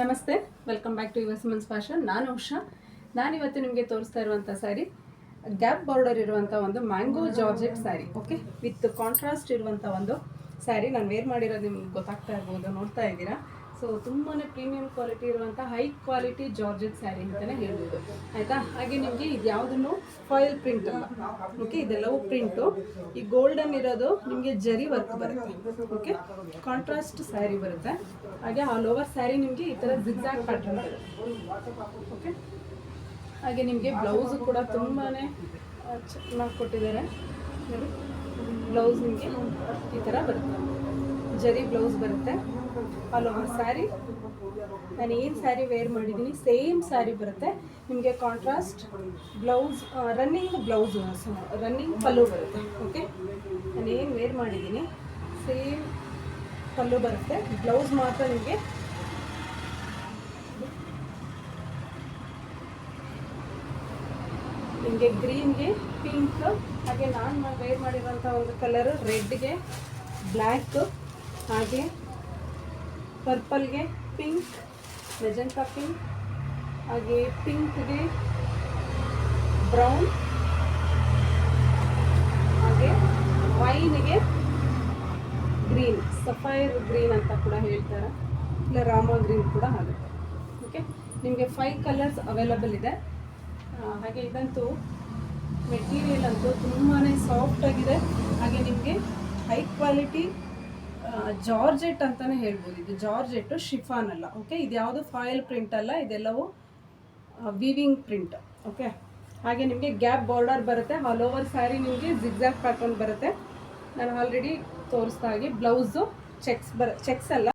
ನಮಸ್ತೆ welcome back to your Simmons fashion ನಾನು ಉಷಾ. ನಾನಿವತ್ತು ನಿಮಗೆ ತೋರಿಸ್ತಾ ಇರುವಂಥ ಸ್ಯಾರಿ ಗ್ಯಾಪ್ ಬಾರ್ಡರ್ ಇರುವಂಥ ಒಂದು mango georgette saree okay with contrast ಇರುವಂಥ ಒಂದು ಸ್ಯಾರಿ ನಾನು ವೇರ್ ಮಾಡಿರೋದು ನಿಮ್ಗೆ ಗೊತ್ತಾಗ್ತಾ ಇರ್ಬೋದು, ನೋಡ್ತಾ ಇದ್ದೀರಾ? ಸೊ ತುಂಬಾ ಪ್ರೀಮಿಯಂ ಕ್ವಾಲಿಟಿ ಇರುವಂಥ ಹೈ ಕ್ವಾಲಿಟಿ ಜಾರ್ಜೆಟ್ ಸ್ಯಾರಿ ಅಂತಲೇ ಹೇಳ್ಬೋದು. ಆಯಿತಾ? ಹಾಗೆ ನಿಮಗೆ ಇದು ಯಾವುದನ್ನು? ಫಾಯಿಲ್ ಪ್ರಿಂಟ್ ಅಲ್ಲ. ಓಕೆ ಇದೆಲ್ಲವೂ ಪ್ರಿಂಟು ಈ ಗೋಲ್ಡನ್ ಇರೋದು ನಿಮಗೆ ಜರಿ ವರ್ಕ್ ಬರುತ್ತೆ. ಓಕೆ ಕಾಂಟ್ರಾಸ್ಟ್ ಸ್ಯಾರಿ ಬರುತ್ತೆ. ಹಾಗೆ ಆಲ್ ಓವರ್ ಸ್ಯಾರಿ ನಿಮಗೆ ಈ ಥರ ಜಿಗ್ಜಾಗ್ ಪ್ಯಾಟರ್ನ್ ಓಕೆ ಹಾಗೆ ನಿಮಗೆ ಬ್ಲೌಸು ಕೂಡ ತುಂಬಾ ಚೆನ್ನಾಗಿ ಕೊಟ್ಟಿದ್ದಾರೆ. ಬ್ಲೌಸ್ ನಿಮಗೆ ಈ ಥರ ಬರುತ್ತೆ. ಜರಿ ಬ್ಲೌಸ್ ಬರುತ್ತೆ. All over saree. ನಾನು ಏನು ಸ್ಯಾರಿ ವೇರ್ ಮಾಡಿದ್ದೀನಿ ಸೇಮ್ ಸ್ಯಾರಿ ಬರುತ್ತೆ. ನಿಮಗೆ contrast blouse running blouse running pallu ಬರುತ್ತೆ ಓಕೆ ನಾನು ಏನು ವೇರ್ ಮಾಡಿದ್ದೀನಿ ಸೇಮ್ ಪಲ್ಲು ಬರುತ್ತೆ. ಬ್ಲೌಸ್ ಮಾತ್ರ ನಿಮಗೆ. ನಿಮಗೆ ಗ್ರೀನ್ಗೆ ಪಿಂಕ್ ಹಾಗೆ ನಾನು ವೇರ್ ಮಾಡಿರುವಂಥ ಒಂದು ಕಲರು ರೆಡ್ಗೆ ಬ್ಲ್ಯಾಕ್ ಹಾಗೆ ಪರ್ಪಲ್ಗೆ ಪಿಂಕ್, ಮೆಜೆಂಟಾ ಪಿಂಕ್, ಹಾಗೆ ಪಿಂಕ್ಗೆ ಬ್ರೌನ್, ಹಾಗೆ ವೈನ್ಗೆ ಗ್ರೀನ್, ಸಫೈರ್ ಗ್ರೀನ್ ಅಂತ ಕೂಡ ಹೇಳ್ತಾರೆ. ಇಲ್ಲ ರಾಮ ಗ್ರೀನ್ ಕೂಡ ಆಗುತ್ತೆ ಓಕೆ ನಿಮಗೆ ಫೈವ್ ಕಲರ್ಸ್ ಅವೈಲಬಲ್ ಇದೆ. ಹಾಗೆ ಇದಂತೂ ಮೆಟೀರಿಯಲ್ ಅಂತೂ ತುಂಬಾ ಸಾಫ್ಟ್ ಆಗಿದೆ. ಹಾಗೆ ನಿಮಗೆ ಹೈ ಕ್ವಾಲಿಟಿ ಜಾರ್ಜೆಟ್ ಅಂತಲೇ ಹೇಳ್ಬೋದು. ಇದು ಜಾರ್ಜೆಟ್ಟು, ಶಿಫಾನ್ ಅಲ್ಲ. ಓಕೆ ಇದು ಯಾವುದು? ಫಾಯಿಲ್ ಪ್ರಿಂಟ್ ಅಲ್ಲ. ಇದೆಲ್ಲವೂ ವಿವಿಂಗ್ ಪ್ರಿಂಟ್ ಓಕೆ ಹಾಗೆ ನಿಮಗೆ ಗ್ಯಾಪ್ ಬಾರ್ಡರ್ ಬರುತ್ತೆ. ಆಲ್ ಓವರ್ ಸ್ಯಾರಿ ನಿಮಗೆ ಜಿಗ್ಜಾಗ್ ಪ್ಯಾಟರ್ನ್ ಬರುತ್ತೆ. ನಾನು ಆಲ್ರೆಡಿ ತೋರಿಸ್ದಾಗೆ ಬ್ಲೌಸು ಚೆಕ್ಸ್ ಬರ ಚೆಕ್ಸ್ ಅಲ್ಲ.